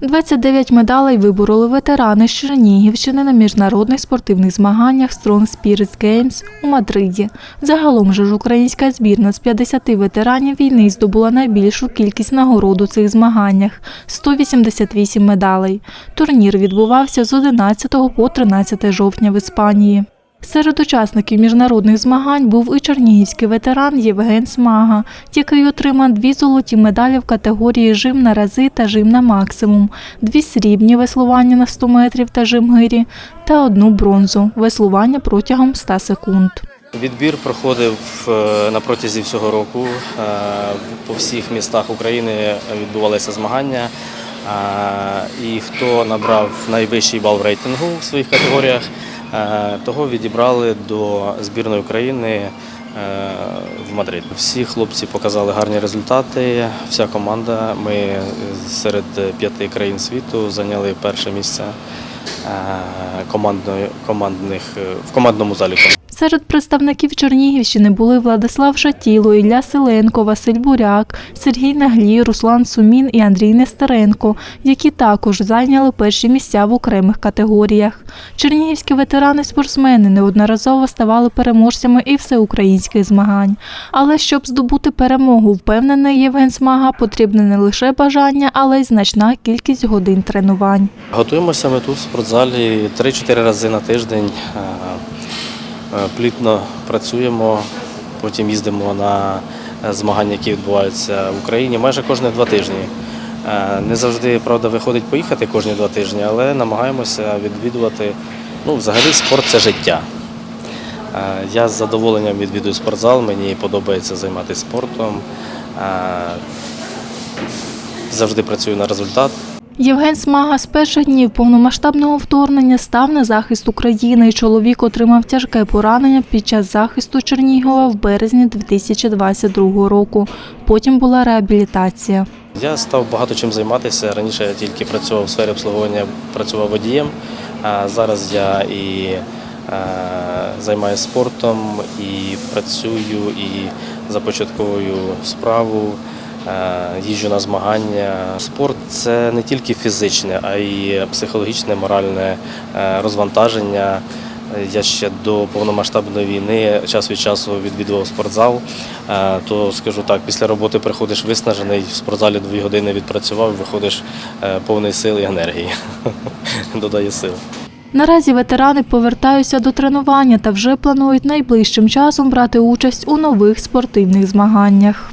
29 медалей вибороли ветерани з Чернігівщини на міжнародних спортивних змаганнях Strong Spirits Games у Мадриді. Загалом же ж українська збірна з 50 ветеранів війни здобула найбільшу кількість нагород у цих змаганнях 188 медалей. Турнір відбувався з 11 по 13 жовтня в Іспанії. Серед учасників міжнародних змагань був і чернігівський ветеран Євген Смага, який отримав дві золоті медалі в категорії жим на рази та жим на максимум, дві срібні веслування на 100 метрів та жим гирі та одну бронзу веслування протягом 100 секунд. Відбір проходив е, на протязі всього року. Е, По всіх містах України відбувалися змагання. Е, І хто набрав найвищий бал в рейтингу в своїх категоріях, того відібрали до збірної України е, в Мадрид. Всі хлопці показали гарні результати. Вся команда. Ми серед п'яти країн світу зайняли перше місце е, командної- командних, е, в командному заліку. Серед представників Чернігівщини були Владислав Шатіло, Ілля Селенко, Василь Буряк, Сергій Наглій, Руслан Сумін і Андрій Нестеренко, які також зайняли перші місця в окремих категоріях. Чернігівські ветерани-спортсмени неодноразово ставали переможцями і всеукраїнських змагань. Але щоб здобути перемогу, впевнений Євген Смага, потрібне не лише бажання, але й значна кількість годин тренувань. Готуємося ми тут в спортзалі 3-4 рази на тиждень. Е, Плітно працюємо, потім їздимо на е, змагання, які відбуваються в Україні майже кожні два тижні. Е, Не завжди, правда, виходить поїхати кожні два тижні, але намагаємося відвідувати. Ну, взагалі, спорт це життя. Я з задоволенням відвідую спортзал, мені подобається займатися спортом. Завжди працюю на результат. Євген Смага з перших днів повномасштабного вторгнення став на захист України. Чоловік отримав тяжке поранення під час захисту Чернігова в березні 2022 року. Потім була реабілітація. Я став багато чим займатися. Раніше я тільки працював в сфері обслуговування, працював водієм. А зараз я і займаюся спортом, і працюю, і започатковую справу, їжджу на змагання. Спорт це не тільки фізичне, а й психологічне, моральне е, розвантаження. Я ще до повномасштабної війни час від часу відвідував спортзал. Е, То скажу так, після роботи приходиш виснажений, в спортзалі дві години відпрацював, виходиш е, повний сил і енергії. Додає сил. Наразі ветерани повертаються до тренування та вже планують найближчим часом брати участь у нових спортивних змаганнях.